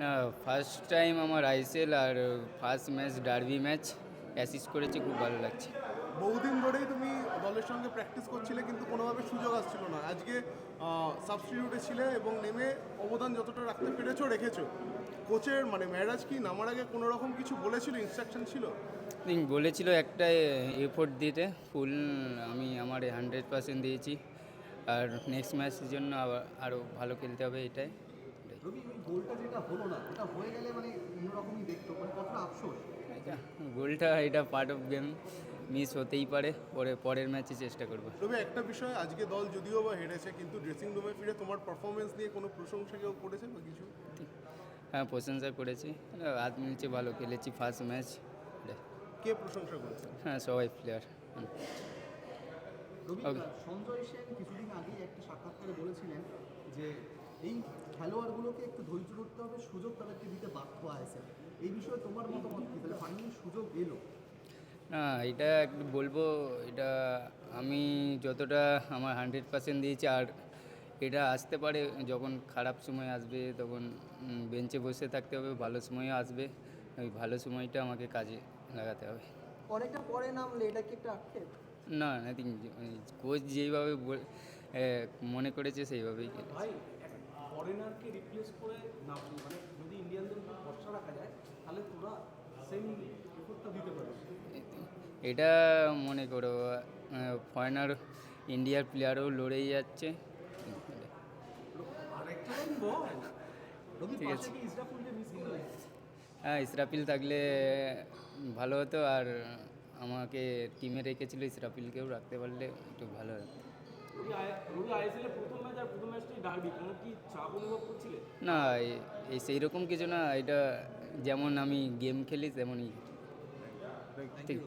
না first time আমার ISL আর first match derby match assist করেছি খুব ভালো লাগছে। বহুদিন ধরেই তুমি দলের সঙ্গে প্র্যাকটিস করছিলে কিন্তু কোনোভাবে সুযোগ আসছিল না। আজকে সাবস্টিটিউটে ছিলে এবং নেমে অবদান যতটা রাখতে পেরেছ রেখেছো। কোচের মানে ম্যারাজ কি নামার আগে কোনো রকম কিছু বলেছিল ইনস্ট্রাকশন ছিল? বলেছিল একটা এফোর্ট দিতে ফুল আমি আমার হান্ড্রেড পার্সেন্ট দিয়েছি। আর নেক্সট ম্যাচের জন্য আবার আরও ভালো খেলতে হবে এটাই। রবি ওই গোলটা যেটা হলো না ওটা হয়ে গেলে মানে অন্যরকমই দেখতো মানে কতটা আফসোস। এটা গোলটা এটা পার্ট অফ গেম মিস হতেই পারে পরে পরের ম্যাচে চেষ্টা করব। তবে একটা বিষয় আজকে দল যদিও বা হেরেছে কিন্তু ড্রেসিং রুমে ফিরে তোমার পারফরমেন্স নিয়ে কোনো প্রশংসা কেউ করেছে বা কিছু? হ্যাঁ প্রশংসা করেছি। হাত মিলছে ভালো খেলেছি ফার্স্ট ম্যাচ কে প্রশংসা করেছে? হ্যাঁ সবাই প্লেয়ার. সঞ্জয় সেন কিছুদিন আগেই একটা সাক্ষাৎকারে বলেছিলেন যে এই খেলোয়াড়গুলোকে একটু ধৈর্য ধরতে হবে সুযোগ তাদেরকে দিতে বাধ্য আছে এই বিষয়ে তোমার মতামত কি? তাহলে ফাইনালি সুযোগ এলো। না এটা একটু বলব এটা আমি যতটা আমার হান্ড্রেড পার্সেন্ট দিয়েছি আর এটা আসতে পারে যখন খারাপ সময় আসবে তখন বেঞ্চে বসে থাকতে হবে ভালো সময়ও আসবে ওই ভালো সময়টা আমাকে কাজে লাগাতে হবে। অনেকটা পরে নামলে এটা কি একটা আক্ষেপ না নাথিং কোচ যেইভাবে বল- মনে করেছে সেইভাবেই খেলেছে ফরেনারকে রিপ্লেস করে না মানে যদি ইন্ডিয়ানদের ভরসা রাখা যায় তাহলে তোরা সেম এফোর্টটা দিতে পারবে। এটা মনে করো ফরেনার ইন্ডিয়ার প্লেয়ারও লড়েই যাচ্ছে। ঠিক আছে। হ্যাঁ ইসরাফিল থাকলে ভালো হতো আর আমাকে টিমে রেখেছিল ইসরাফিলকেও রাখতে পারলে একটু ভালো হতো। রবি আইএসএল প্রথম ম্যাচ আর প্রথম ম্যাচটাই ডার্বি কোনো কি চাপ অনুভব করছিলে? না এই সেই রকম কিছু না এটা যেমন আমি গেম খেলি তেমনই। ঠিক।